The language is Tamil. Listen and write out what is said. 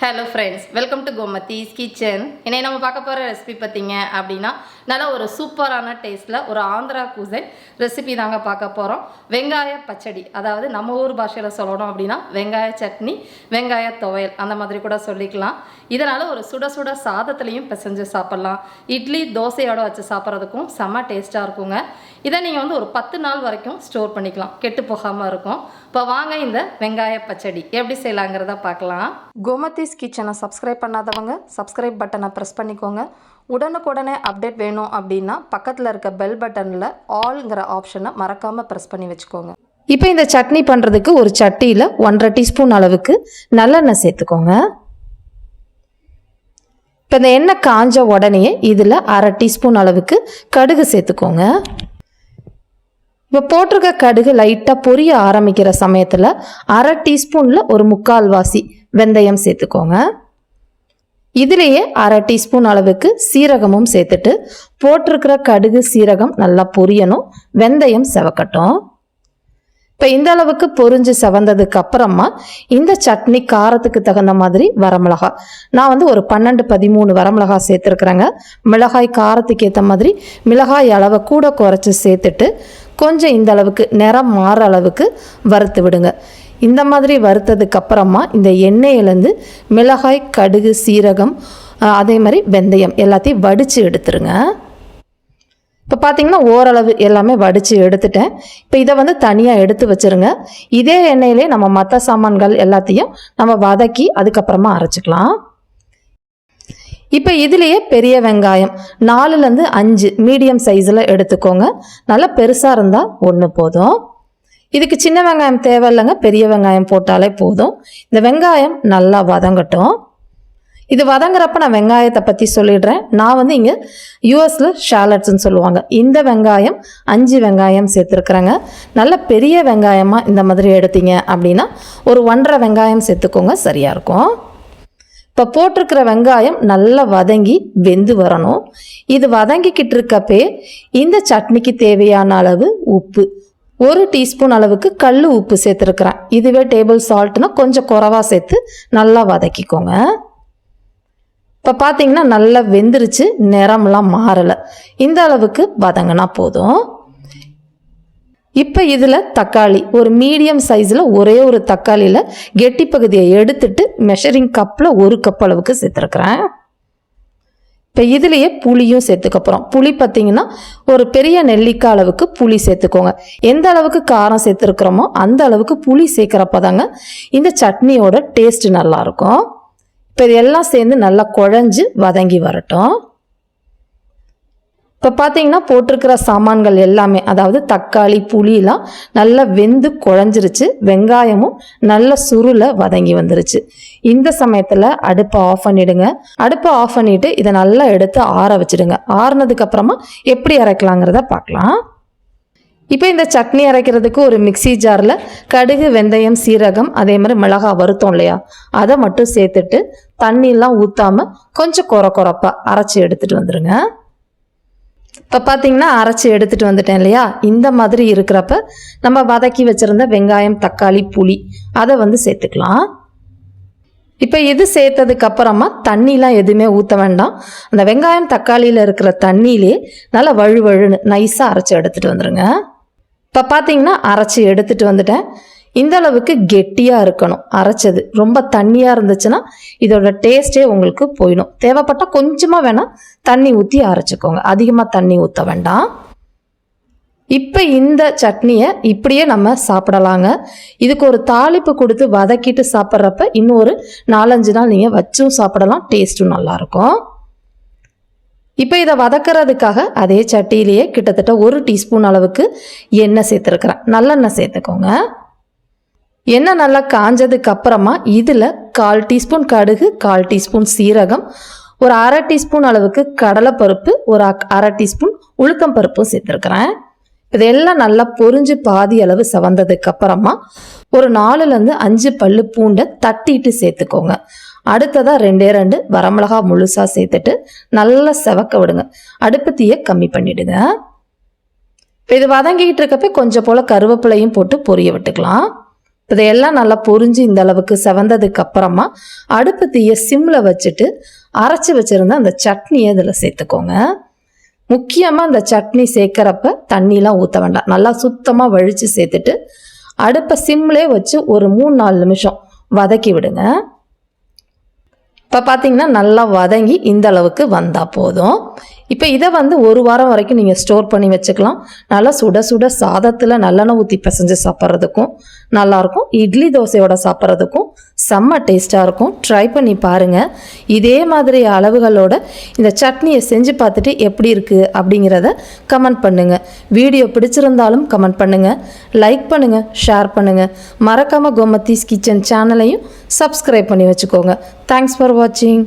Hello friends welcome to Gomathi's kitchen இன்னைக்கு நம்ம பார்க்க போகிற ரெசிபி பார்த்தீங்க அப்படின்னா நல்ல ஒரு சூப்பரான டேஸ்ட்டில் ஒரு ஆந்திரா குசைன் ரெசிபி தாங்க பார்க்க போகிறோம் வெங்காய பச்சடி அதாவது நம்ம ஊர் பாஷையில் சொல்லணும் அப்படின்னா வெங்காய சட்னி வெங்காய துவையல் அந்த மாதிரி கூட சொல்லிக்கலாம். இதனால் ஒரு சுட சுட சாதத்துலேயும் பிசைஞ்சு சாப்பிட்லாம். இட்லி தோசையோட வச்சு சாப்பிட்றதுக்கும் செம்ம டேஸ்ட்டாக இருக்குங்க. இதை நீங்கள் வந்து ஒரு பத்து நாள் வரைக்கும் ஸ்டோர் பண்ணிக்கலாம். கெட்டு போகாமல் இருக்கும். இப்போ வாங்க இந்த வெங்காய பச்சடி எப்படி செய்யலாங்கிறத பார்க்கலாம். கோமதிஸ் கிச்சனை சப்ஸ்கிரைப் பண்ணாதவங்க சப்ஸ்கிரைப் பட்டனை ப்ரெஸ் பண்ணிக்கோங்க. உடனுக்குடனே அப்டேட் வேணும் அப்படின்னா பக்கத்தில் இருக்க பெல் பட்டனில் ஆல்ங்கிற ஆப்ஷனை மறக்காமல் ப்ரெஸ் பண்ணி வச்சுக்கோங்க. இப்போ இந்த சட்னி பண்ணுறதுக்கு ஒரு சட்டியில் ஒன்றரை டீஸ்பூன் அளவுக்கு நல்லெண்ணெய் சேர்த்துக்கோங்க. இப்போ இந்த எண்ணெய் காஞ்ச உடனே இதில் அரை டீஸ்பூன் அளவுக்கு கடுகு சேர்த்துக்கோங்க. இப்போ போட்டிருக்க கடுகு லைட்டாக பொரிய ஆரம்பிக்கிற சமயத்தில் அரை டீஸ்பூனில் ஒரு முக்கால் வாசி வெந்தயம் சேர்த்துக்கோங்க. இதுலேயே அரை டீஸ்பூன் அளவுக்கு சீரகமும் சேர்த்துட்டு போட்டிருக்கிற கடுகு சீரகம் நல்லா பொரியணும். வெந்தயம் செவக்கட்டும். இப்போ இந்த அளவுக்கு பொரிஞ்சு செவந்ததுக்கு அப்புறமா இந்த சட்னி காரத்துக்கு தகுந்த மாதிரி வரமிளகாய் நான் வந்து ஒரு பன்னெண்டு பதிமூணு வரமிளகா சேர்த்துருக்குறேங்க. மிளகாய் காரத்துக்கு ஏற்ற மாதிரி மிளகாய் அளவை கூட குறைச்சி சேர்த்துட்டு கொஞ்சம் இந்த அளவுக்கு நிறம் மாற அளவுக்கு வறுத்து விடுங்க. இந்த மாதிரி வறுத்ததுக்கு அப்புறமா இந்த எண்ணெயிலேருந்து மிளகாய் கடுகு சீரகம் அதே மாதிரி வெந்தயம் எல்லாத்தையும் வடித்து எடுத்துருங்க. இப்போ பார்த்தீங்கன்னா ஓரளவு எல்லாமே வடித்து எடுத்துட்டேன். இப்போ இதை வந்து தனியாக எடுத்து வச்சிருங்க. இதே எண்ணெயிலே நம்ம மற்ற சாமான்கள் எல்லாத்தையும் நம்ம வதக்கி அதுக்கப்புறமா அரைச்சிக்கலாம். இப்போ இதுலேயே பெரிய வெங்காயம் நாலுலேருந்து அஞ்சு மீடியம் சைஸில் எடுத்துக்கோங்க. நல்லா பெருசாக இருந்தால் ஒன்று போதும். இதுக்கு சின்ன வெங்காயம் தேவையில்லைங்க பெரிய வெங்காயம் போட்டாலே போதும். இந்த வெங்காயம் நல்லா வதங்கட்டும். இது வதங்குறப்ப நான் வெங்காயத்தை பற்றி சொல்லிடுறேன். நான் வந்து இங்கே யூஎஸில் ஷாலட்ஸ்ன்னு சொல்லுவாங்க. இந்த வெங்காயம் அஞ்சு வெங்காயம் சேர்த்துருக்குறேங்க. நல்ல பெரிய வெங்காயமாக இந்த மாதிரி எடுத்தீங்க அப்படின்னா ஒரு ஒன்றரை வெங்காயம் சேர்த்துக்கோங்க சரியாக இருக்கும். இப்போ போட்டிருக்கிற வெங்காயம் நல்லா வதங்கி வெந்து வரணும். இது வதங்கிக்கிட்டு இருக்கப்பே இந்த சட்னிக்கு தேவையான அளவு உப்பு ஒரு டீஸ்பூன் அளவுக்கு கல் உப்பு சேர்த்துருக்குறேன். இதுவே டேபிள் சால்ட்னா கொஞ்சம் குறவாக சேர்த்து நல்லா வதக்கிக்கோங்க. இப்போ பார்த்தீங்கன்னா நல்லா வெந்துருச்சு நிறம்லாம் மாறலை. இந்த அளவுக்கு வதங்கினா போதும். இப்போ இதில் தக்காளி ஒரு மீடியம் சைஸில் ஒரே ஒரு தக்காளியில் கெட்டி பகுதியை எடுத்துட்டு மெஷரிங் கப்பில் ஒரு கப் அளவுக்கு சேர்த்துருக்குறேன். இப்போ இதுலேயே புளியும் சேர்த்துக்கப்புறம் புளி பார்த்தீங்கன்னா ஒரு பெரிய நெல்லிக்காய் அளவுக்கு புளி சேர்த்துக்கோங்க. எந்த அளவுக்கு காரம் சேர்த்துருக்குறோமோ அந்த அளவுக்கு புளி சேர்க்குறப்ப தாங்க இந்த சட்னியோட டேஸ்ட்டு நல்லாயிருக்கும் இப்போ இதெல்லாம் சேர்ந்து நல்லா குழஞ்சு வதங்கி வரட்டும். இப்போ பார்த்தீங்கன்னா போட்டிருக்கிற சாமான்கள் எல்லாமே அதாவது தக்காளி புளியெலாம் நல்லா வெந்து குழஞ்சிருச்சு. வெங்காயமும் நல்ல சுருளை வதங்கி வந்துருச்சு. இந்த சமயத்தில் அடுப்பை ஆஃப் பண்ணிவிடுங்க அடுப்பை ஆஃப் பண்ணிவிட்டு இதை நல்லா எடுத்து ஆற வச்சிடுங்க. ஆறுனதுக்கப்புறமா எப்படி அரைக்கலாங்கிறத பார்க்கலாம். இப்போ இந்த சட்னி அரைக்கிறதுக்கு ஒரு மிக்ஸி ஜாரில் கடுகு வெந்தயம் சீரகம் அதே மாதிரி மிளகா வறுத்தோம் இல்லையா? அதை மட்டும் சேர்த்துட்டு தண்ணிலாம் ஊற்றாம கொஞ்சம் கொர கொரப்பா அரைச்சி எடுத்துகிட்டு வந்துடுங்க இப்போ பார்த்தீங்கன்னா அரைச்சி எடுத்துகிட்டு வந்துட்டேன் இல்லையா? இந்த மாதிரி இருக்கிறப்ப நம்ம வதக்கி வச்சுருந்த வெங்காயம் தக்காளி புளி அதை வந்து சேர்த்துக்கலாம். இப்போ இது சேர்த்ததுக்கு அப்புறமா தண்ணிலாம் எதுவுமே ஊற்ற வேண்டாம். அந்த வெங்காயம் தக்காளியில் இருக்கிற தண்ணியிலே நல்லா வழு வழுன்னு நைஸாக அரைச்சி எடுத்துகிட்டு வந்துடுங்க இப்போ பார்த்தீங்கன்னா அரைச்சி எடுத்துகிட்டு வந்துட்டேன். இந்த அளவுக்கு கெட்டியாக இருக்கணும் அரைச்சது. ரொம்ப தண்ணியாக இருந்துச்சுன்னா இதோட டேஸ்ட்டே உங்களுக்கு போயிடும். தேவைப்பட்டால் கொஞ்சமாக வேணால் தண்ணி ஊற்றி அரைச்சிக்கோங்க. அதிகமாக தண்ணி ஊற்ற வேண்டாம். இப்போ இந்த சட்னியை இப்படியே நம்ம சாப்பிடலாங்க. இதுக்கு ஒரு தாளிப்பு கொடுத்து வதக்கிட்டு சாப்பிட்றப்ப இன்னும் ஒரு நாலஞ்சு நாள் நீங்கள் வச்சும் சாப்பிடலாம். டேஸ்ட்டும் நல்லாயிருக்கும் இப்போ இதை வதக்கிறதுக்காக அதே சட்டியிலேயே கிட்டத்தட்ட ஒரு டீஸ்பூன் அளவுக்கு எண்ணெய் சேர்த்துருக்குறேன். நல்லெண்ணெய் சேர்த்துக்கோங்க. எண்ணெய் நல்லா காஞ்சதுக்கு அப்புறமா இதில் கால் டீஸ்பூன் கடுகு கால் டீஸ்பூன் சீரகம் ஒரு அரை டீஸ்பூன் அளவுக்கு கடலைப்பருப்பு ஒரு அக்- அரை டீஸ்பூன் உளுத்தம் பருப்பும் சேர்த்துருக்குறேன். இதெல்லாம் நல்லா பொரிஞ்சு பாதி அளவு சவந்ததுக்கப்புறமா ஒரு நாலுலேருந்து அஞ்சு பல்லு பூண்டை தட்டிட்டு சேர்த்துக்கோங்க. அடுத்ததாக ரெண்டே ரெண்டு வரமிளகா முழுசாக சேர்த்துட்டு நல்லா செவக்க விடுங்க. அடுப்பு தீயை கம்மி பண்ணிடுங்க. இப்போ இது வதங்கிக்கிட்டு இருக்கப்ப கொஞ்சம் போல் கருவேப்பிலையும் போட்டு பொரிய விட்டுக்கலாம். இதையெல்லாம் நல்லா பொறிஞ்சு இந்த அளவுக்கு செவந்ததுக்கு அப்புறமா அடுப்பு தீய சிம்மில் வச்சுட்டு அரைச்சி வச்சிருந்த அந்த சட்னியை இதில் சேர்த்துக்கோங்க. முக்கியமாக அந்த சட்னி சேர்க்குறப்ப தண்ணிலாம் ஊற்ற வேண்டாம். நல்லா சுத்தமாக வழித்து சேர்த்துட்டு அடுப்பை சிம்லே வச்சு ஒரு மூணு நாலு நிமிஷம் வதக்கி விடுங்க. இப்போ பார்த்தீங்கன்னா நல்லா வதங்கி இந்த அளவுக்கு வந்தால் போதும். இப்போ இதை வந்து ஒரு வாரம் வரைக்கும் நீங்கள் ஸ்டோர் பண்ணி வச்சுக்கலாம். நல்லா சுட சுட சாதத்தில் நல்லெண்ணெய் ஊற்றி பிசைஞ்சு சாப்பிட்றதுக்கும் நல்லாயிருக்கும். இட்லி தோசையோட சாப்பிட்றதுக்கும் செம்ம டேஸ்ட்டாக இருக்கும். ட்ரை பண்ணி பாருங்கள் இதே மாதிரி அளவுகளோட இந்த சட்னியை செஞ்சு பார்த்துட்டு எப்படி இருக்குது அப்படிங்கிறத கமெண்ட் பண்ணுங்கள் வீடியோ பிடிச்சிருந்தாலும் கமெண்ட் பண்ணுங்கள் லைக் பண்ணுங்கள் ஷேர் பண்ணுங்கள் மறக்காமல் கோமத்தீஸ் கிச்சன் சேனலையும் சப்ஸ்கிரைப் பண்ணி வச்சுக்கோங்க. தேங்க்ஸ் ஃபார் வாட்சிங்